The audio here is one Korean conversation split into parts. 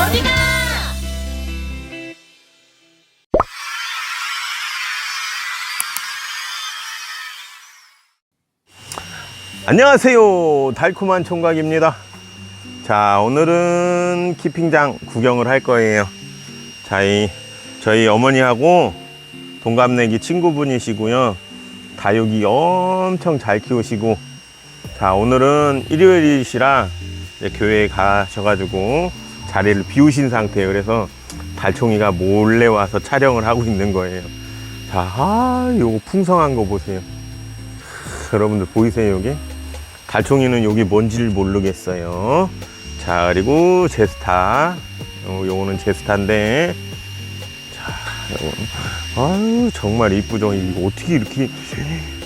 어디가? 안녕하세요. 달콤한 총각입니다. 자 오늘은 키핑장 구경을 할 거예요. 자, 이, 저희 어머니하고 동갑내기 친구분이시고요. 다육이 엄청 잘 키우시고. 자 오늘은 일요일이시라 교회에 가셔가지고 자리를 비우신 상태예요 그래서 달총이가 몰래 와서 촬영을 하고 있는 거예요 자 아, 요거 풍성한 거 보세요 여러분들 보이세요 여기? 달총이는 여기 뭔지를 모르겠어요. 자, 그리고 제스타. 요, 요거는 제스타인데. 자, 요거는. 아유, 정말 이쁘죠? 이거 어떻게 이렇게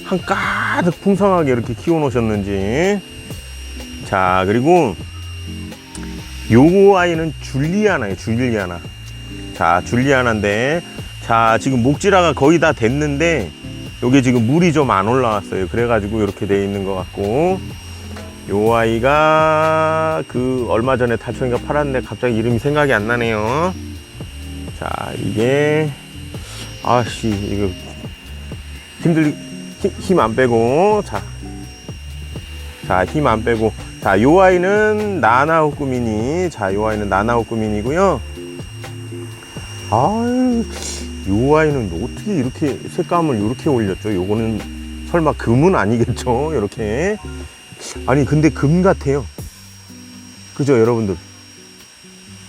한 가득 풍성하게 이렇게 키워 놓으셨는지. 자, 그리고 요거 아이는 줄리아나예요, 줄리아나. 자, 줄리아나인데. 자, 지금 목지라가 거의 다 됐는데. 요게 지금 물이 좀 안 올라왔어요. 그래가지고 이렇게 돼 있는 것 같고. 요 아이가 그 얼마 전에 달총이가 팔았는데 갑자기 이름이 생각이 안 나네요. 자, 이게 아씨 이거 힘들 힘 안 빼고 자. 자, 힘 안 빼고 자, 요 아이는 나나우꾸미니. 자, 요 아이는 나나우꾸미니고요. 아유, 요 아이는 어떻게 이렇게 색감을 이렇게 올렸죠? 요거는 설마 금은 아니겠죠? 이렇게. 아니 근데 금 같아요 그죠 여러분들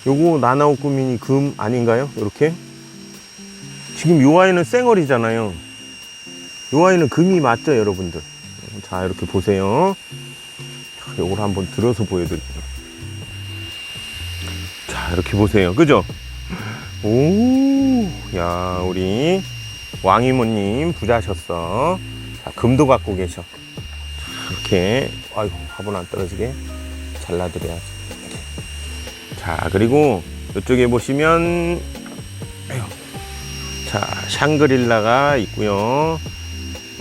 요거 나나오꾸미니 금 아닌가요 이렇게 지금 요 아이는 쌩얼이잖아요 요 아이는 금이 맞죠 여러분들 자 이렇게 보세요 자, 요걸 한번 들어서 보여드릴게요 자 이렇게 보세요. 그죠? 오야 우리 왕이모님 부자셨어. 자 금도 갖고 계셔. 이렇게 아이고 화분 안 떨어지게 잘라드려야지 이렇게. 자 그리고 이쪽에 보시면 자 샹그릴라가 있고요.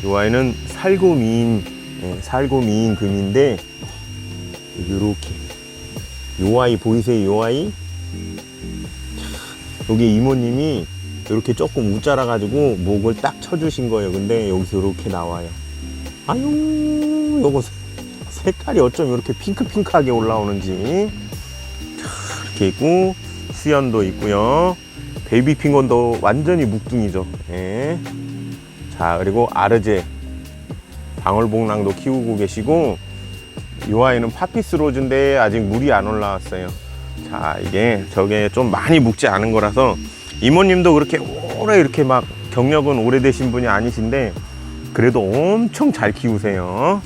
이 아이는 살구 미인 예, 살구 미인 금인데 이렇게. 요 아이 보이세요? 요 아이? 자, 여기 이모님이 이렇게 조금 우짜라 가지고 목을 딱 쳐주신 거예요. 근데 여기서 이렇게 나와요. 아유 요거 색깔이 어쩜 이렇게 핑크핑크하게 올라오는지. 자, 이렇게 있고 수연도 있고요. 베이비 핑건도 완전히 묵둥이죠. 예. 자 그리고 아르제. 방울복랑도 키우고 계시고 이 아이는 파피스 로즈인데 아직 물이 안 올라왔어요 자 이게 저게 좀 많이 묵지 않은 거라서 이모님도 그렇게 오래 이렇게 막 경력은 오래되신 분이 아니신데 그래도 엄청 잘 키우세요.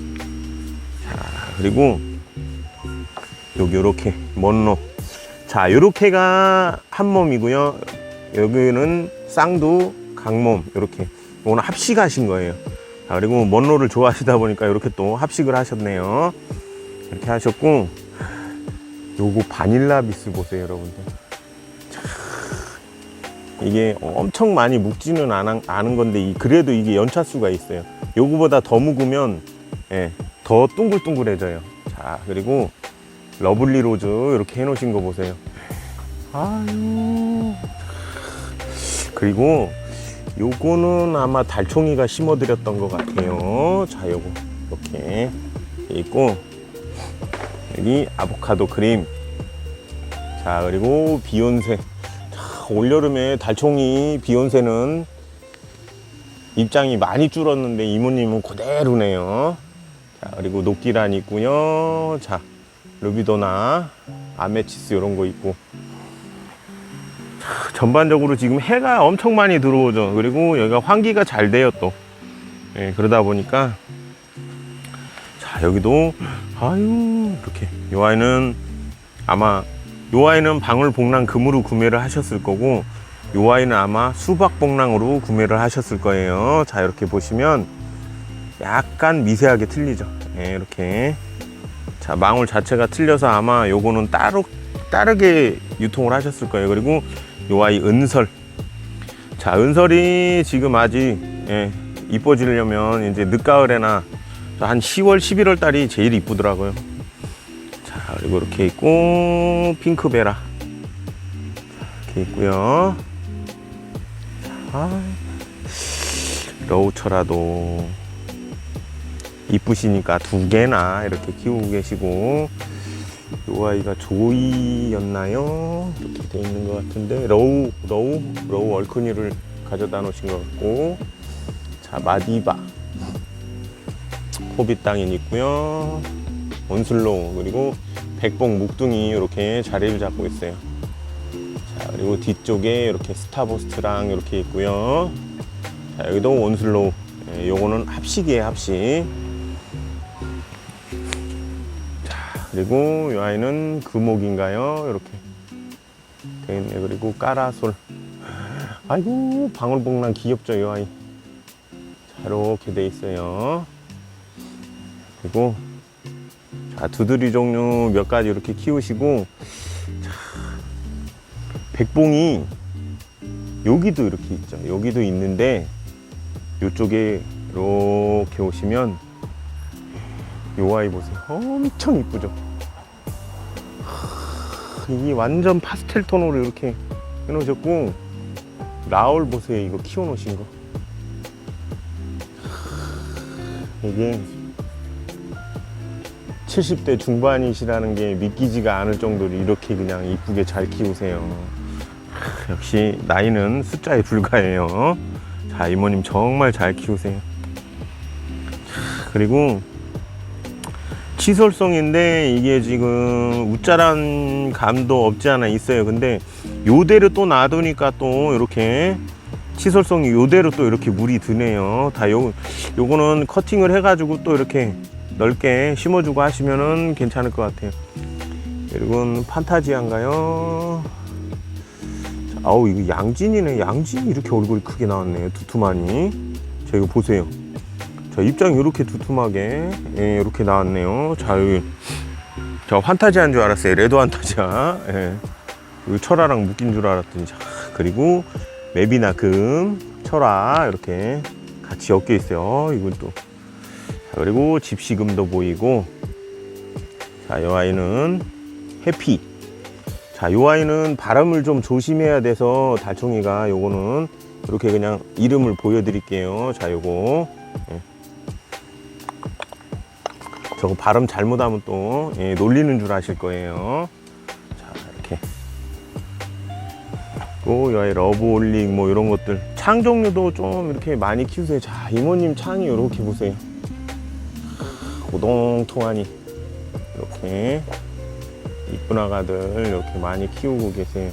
자, 그리고 여기 요렇게 먼로. 자, 요렇게가 한 몸이고요. 여기는 쌍두 강몸 요렇게. 오늘 합식하신 거예요. 자, 그리고 먼로를 좋아하시다 보니까 이렇게 또 합식을 하셨네요. 이렇게 하셨고 요거 바닐라 비스 보세요, 여러분들. 이게 엄청 많이 묵지는 않- 않은 건데 이- 그래도 이게 연차수가 있어요. 요거보다 더 묵으면 예, 더 둥글둥글해져요. 자 그리고 러블리 로즈 이렇게 해 놓으신 거 보세요. 아유. 그리고 요거는 아마 달총이가 심어 드렸던 것 같아요. 자 요거 이렇게 있고 여기 아보카도 크림 자 그리고 비욘세 올여름에 달총이 비욘세는 입장이 많이 줄었는데 이모님은 그대로네요. 자, 그리고 녹기란 있고요. 자, 루비도나, 아메치스 이런 거 있고. 자, 전반적으로 지금 해가 엄청 많이 들어오죠. 그리고 여기가 환기가 잘 돼요 또. 예, 그러다 보니까 자 여기도 아유 이렇게. 요 아이는 아마 요 아이는 방울복랑 금으로 구매를 하셨을 거고 요 아이는 아마 수박복랑으로 구매를 하셨을 거예요. 자 이렇게 보시면 약간 미세하게 틀리죠. 예, 이렇게. 자 망울 자체가 틀려서 아마 요거는 따로 다르게 유통을 하셨을 거예요. 그리고 요 아이 은설. 자 은설이 지금 아직 예, 이뻐지려면 이제 늦가을에나 한 10월 11월 달이 제일 이쁘더라고요 자 그리고 이렇게 있고 핑크베라 이렇게 있고요. 아, 러우처라도 이쁘시니까 두 개나 이렇게 키우고 계시고 요 아이가 조이였나요? 이렇게 돼 있는 것 같은데 러우 러우 러우 얼큰이를 가져다 놓으신 것 같고 자 마디바 호빗 땅인 있고요 온슬로우 그리고 백봉 묵둥이 이렇게 자리를 잡고 있어요 자 그리고 뒤쪽에 이렇게 스타버스트랑 이렇게 있고요 자 여기도 온슬로우 예, 요거는 합식이에요 합식 그리고 이 아이는 금옥인가요? 이렇게. 그리고 까라솔. 아이고 방울복랑 귀엽죠 이 아이. 자 이렇게 돼 있어요. 그리고 자 두드리 종류 몇 가지 이렇게 키우시고 자, 백봉이 여기도 이렇게 있죠. 여기도 있는데 이쪽에 이렇게 오시면 요 아이 보세요. 엄청 이쁘죠? 하, 이게 완전 파스텔 톤으로 이렇게 해놓으셨고, 라울 보세요. 이거 키워놓으신 거. 하, 이게 70대 중반이시라는 게 믿기지가 않을 정도로 이렇게 그냥 이쁘게 잘 키우세요. 하, 역시 나이는 숫자에 불과해요. 자, 이모님 정말 잘 키우세요. 하, 그리고 치솔성인데 이게 지금 우짜란 감도 없지 않아 있어요. 근데 요대로 또 놔두니까 또 이렇게 치솔성이 요대로 또 이렇게 물이 드네요. 다 요, 요거는 커팅을 해가지고 또 이렇게 넓게 심어주고 하시면은 괜찮을 것 같아요. 이건 판타지안가요? 자, 아우 이거 양진이네. 양진이 이렇게 얼굴이 크게 나왔네요. 두툼하니. 자 이거 보세요. 자, 입장이 이렇게 두툼하게 예, 이렇게 나왔네요. 자, 여기 저 환타지한 줄 알았어요. 레드 환타지아. 예. 여기 철화랑 묶인 줄 알았더니 자, 그리고 맵이나 금, 철화 이렇게 같이 엮여 있어요. 이건 또. 자, 그리고 집시금도 보이고 자, 이 아이는 해피. 자, 이 아이는 바람을 좀 조심해야 돼서 달총이가 요거는 이렇게 그냥 이름을 보여드릴게요. 자, 요거. 예. 저거 발음 잘못하면 또 예, 놀리는 줄 아실 거예요. 자 이렇게 또 여기 러브올릭 뭐 이런 것들 창 종류도 좀 이렇게 많이 키우세요. 자 이모님 창이 이렇게 보세요. 고동통하니 이렇게 이쁜 아가들 이렇게 많이 키우고 계세요.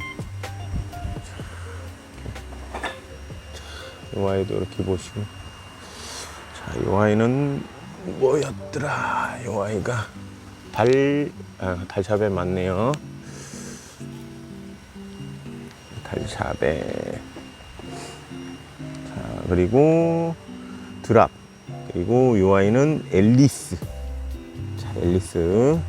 자, 이 아이도 이렇게 보시고 자, 이 아이는 뭐였더라? 이 아이가 달, 아, 달샤베 맞네요. 달샤베. 자, 그리고 드랍. 그리고 이 아이는 앨리스. 자, 앨리스.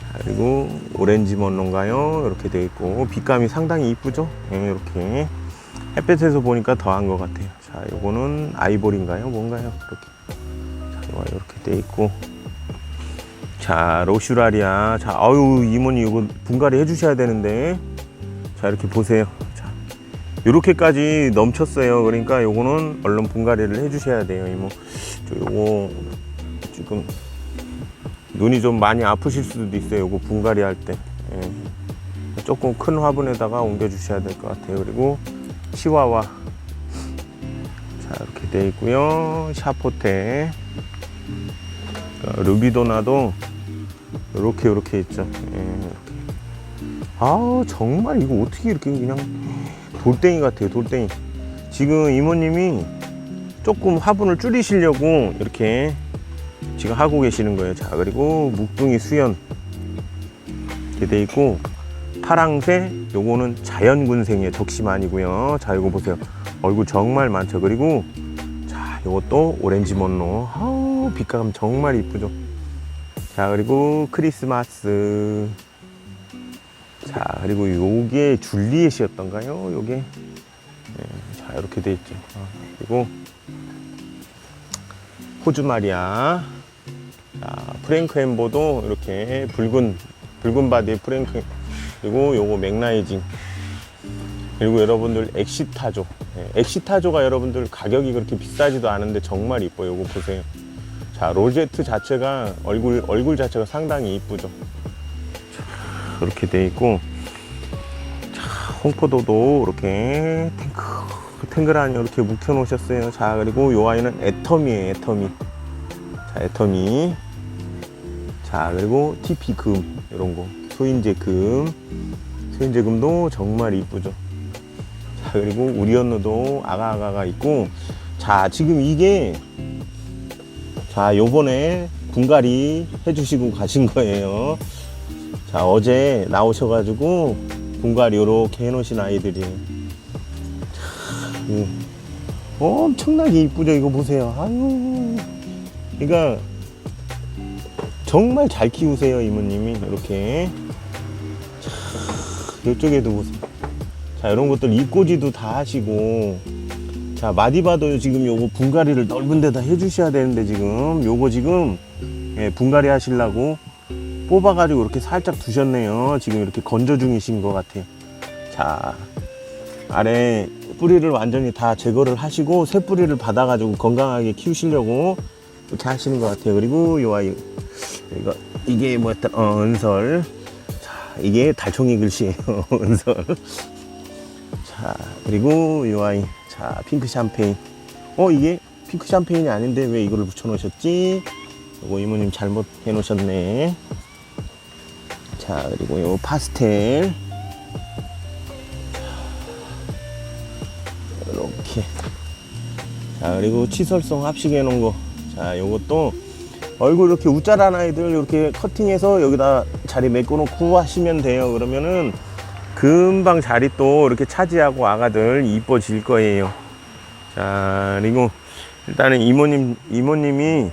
자, 그리고 오렌지 먼로인가요? 이렇게 되어 있고 빛감이 상당히 이쁘죠? 예, 이렇게 햇볕에서 보니까 더한 것 같아요. 자, 요거는 아이보리인가요? 뭔가요? 이렇게. 자, 이렇게 돼 있고. 자, 로슈라리아. 자, 아유, 이모님 이거 분갈이 해주셔야 되는데. 자, 이렇게 보세요. 자, 요렇게까지 넘쳤어요. 그러니까 요거는 얼른 분갈이를 해주셔야 돼요, 이모. 저 요거 지금 눈이 좀 많이 아프실 수도 있어요. 요거 분갈이 할 때. 예. 조금 큰 화분에다가 옮겨 주셔야 될 것 같아요. 그리고 치와와. 자, 이렇게 돼 있고요. 샤포테. 어, 루비도나도 이렇게 이렇게 있죠. 예. 아 정말 이거 어떻게 이렇게 그냥 돌덩이 같아요. 돌덩이. 지금 이모님이 조금 화분을 줄이시려고 이렇게 지금 하고 계시는 거예요. 자 그리고 묵둥이 수연 이렇게 돼 있고 파랑새 요거는 자연군생이에요. 적심 아니고요. 자 이거 보세요. 얼굴 정말 많죠. 그리고 자 요것도 오렌지 먼로. 아우 빛감 정말 이쁘죠. 자 그리고 크리스마스. 자 그리고 요게 줄리엣이었던가요? 요게 네, 자 이렇게 돼 있죠. 아, 그리고 호주 마리아. 자 프랭크 햄보도 이렇게 붉은 붉은 바디의 프랭크 그리고 요거 맥라이징 그리고 여러분들 엑시타조. 예, 엑시타조가 여러분들 가격이 그렇게 비싸지도 않은데 정말 이뻐요. 이거 보세요. 자, 로제트 자체가 얼굴 얼굴 자체가 상당히 이쁘죠. 자, 이렇게 돼 있고 자, 홍포도도 이렇게 탱크 탱글하니 이렇게 묵혀 놓으셨어요. 자, 그리고 요 아이는 애터미예요, 애터미. 자, 애터미. 자, 그리고 TP 금 이런 거. 소인제 금. 소인제 금도 정말 이쁘죠. 자, 그리고 우리 언누도 아가아가가 있고 자, 지금 이게 자, 요번에 분갈이 해주시고 가신 거예요. 자, 어제 나오셔가지고 분갈이 요렇게 해놓으신 아이들이에요. 참, 엄청나게 이쁘죠? 이거 보세요. 아유. 그러니까 정말 잘 키우세요, 이모님이. 이렇게. 자, 이쪽에도 보세요. 자, 이런 것들 입꼬지도 다 하시고. 자, 마디바도 지금 요거 분갈이를 넓은 데다 해주셔야 되는데 지금 요거 지금 예, 분갈이 하시려고 뽑아가지고 이렇게 살짝 두셨네요. 지금 이렇게 건조 중이신 것 같아요. 자, 아래 뿌리를 완전히 다 제거를 하시고 새 뿌리를 받아가지고 건강하게 키우시려고 이렇게 하시는 것 같아요. 그리고 요 아이 이거 이게 뭐였다? 어, 은설. 자, 이게 달총이 글씨예요. 은설. 자, 그리고 요 아이. 자, 핑크 샴페인. 어, 이게 핑크 샴페인이 아닌데 왜 이거를 붙여 놓으셨지? 요거 이모님 잘못 해 놓으셨네. 자, 그리고 요 파스텔. 이렇게. 자, 그리고 치설성 합식해 놓은 거. 자, 요것도 얼굴 이렇게 우짜란 아이들 이렇게 커팅해서 여기다 자리 메꿔 놓고 하시면 돼요. 그러면은 금방 자리 또 이렇게 차지하고 아가들 이뻐질 거예요. 자, 그리고 일단은 이모님, 이모님이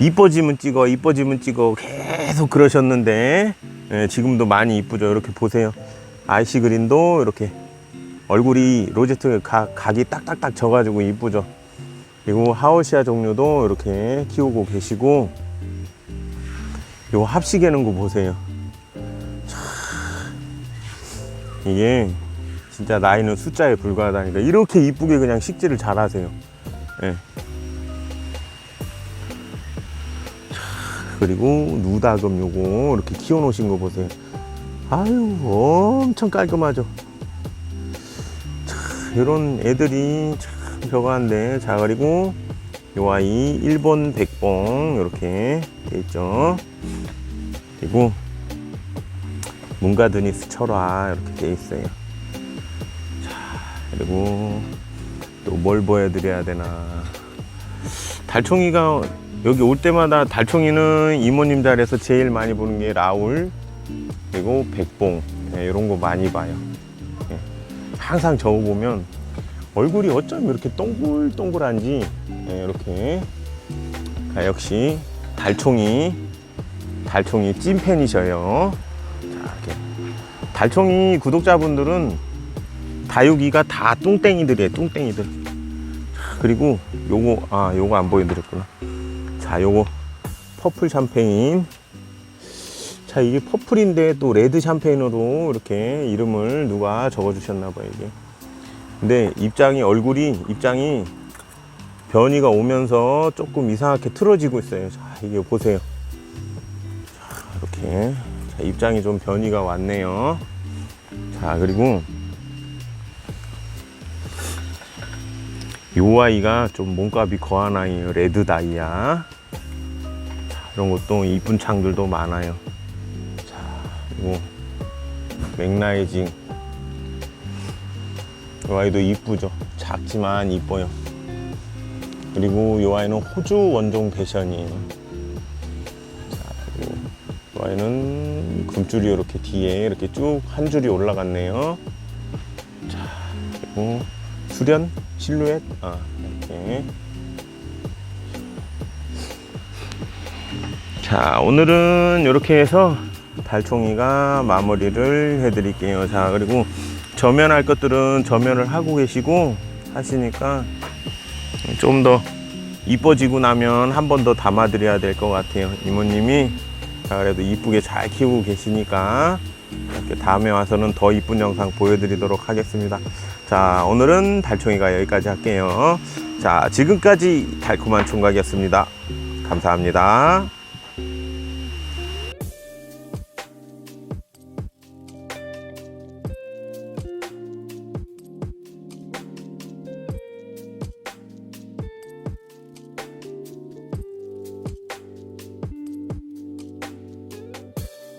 이뻐지면 찍어, 이뻐지면 찍어 계속 그러셨는데 예, 지금도 많이 이쁘죠. 이렇게 보세요. 아이시 그린도 이렇게 얼굴이 로제트 각, 각이 딱딱딱 져가지고 이쁘죠. 그리고 하우시아 종류도 이렇게 키우고 계시고 요 합식해는 거 보세요. 이게 진짜 나이는 숫자에 불과하다니까 이렇게 이쁘게 그냥 식재를 잘 하세요. 예. 그리고 누다금 요거 이렇게 키워 놓으신 거 보세요. 아유, 엄청 깔끔하죠. 자, 이런 애들이 참 저거한데. 자, 그리고 요 아이 일본 백봉 이렇게 돼 있죠. 그리고 문가드니스 철화 이렇게 돼 있어요. 자, 그리고 또 뭘 보여드려야 되나. 달총이가 여기 올 때마다 달총이는 이모님 자리에서 제일 많이 보는 게 라울 그리고 백봉 네, 이런 거 많이 봐요. 네. 항상 저거 보면 얼굴이 어쩜 이렇게 동글동글한지 네, 이렇게 아, 역시 달총이 달총이 찐팬이셔요. 자, 이렇게 달총이 구독자분들은 다육이가 다 뚱땡이들이에요. 뚱땡이들. 자, 그리고 요거 아 요거 안 보여드렸구나. 자, 요거 퍼플 샴페인. 자, 이게 퍼플인데 또 레드 샴페인으로 이렇게 이름을 누가 적어 주셨나 봐요 이게. 근데 입장이 얼굴이 입장이 변이가 오면서 조금 이상하게 틀어지고 있어요. 자, 이게 보세요. 자, 이렇게 자, 입장이 좀 변이가 왔네요. 자, 그리고 요 아이가 좀 몸값이 거한 아이예요. 레드 다이아. 자, 이런 것도 이쁜 창들도 많아요. 자, 그리고 맥라이징. 이 아이도 이쁘죠. 작지만 이뻐요. 그리고 이 아이는 호주 원종 배션이에요. 자, 이 아이는 금줄이 이렇게 뒤에 이렇게 쭉 한 줄이 올라갔네요. 자, 그리고 수련 실루엣. 아, 이렇게. 자, 오늘은 이렇게 해서 달총이가 마무리를 해드릴게요. 자, 그리고 저면할 것들은 저면을 하고 계시고 하시니까 좀 더 이뻐지고 나면 한 번 더 담아 드려야 될 것 같아요. 이모님이 자, 그래도 이쁘게 잘 키우고 계시니까 다음에 와서는 더 이쁜 영상 보여드리도록 하겠습니다. 자, 오늘은 달총이가 여기까지 할게요. 자, 지금까지 달콤한 총각이었습니다. 감사합니다.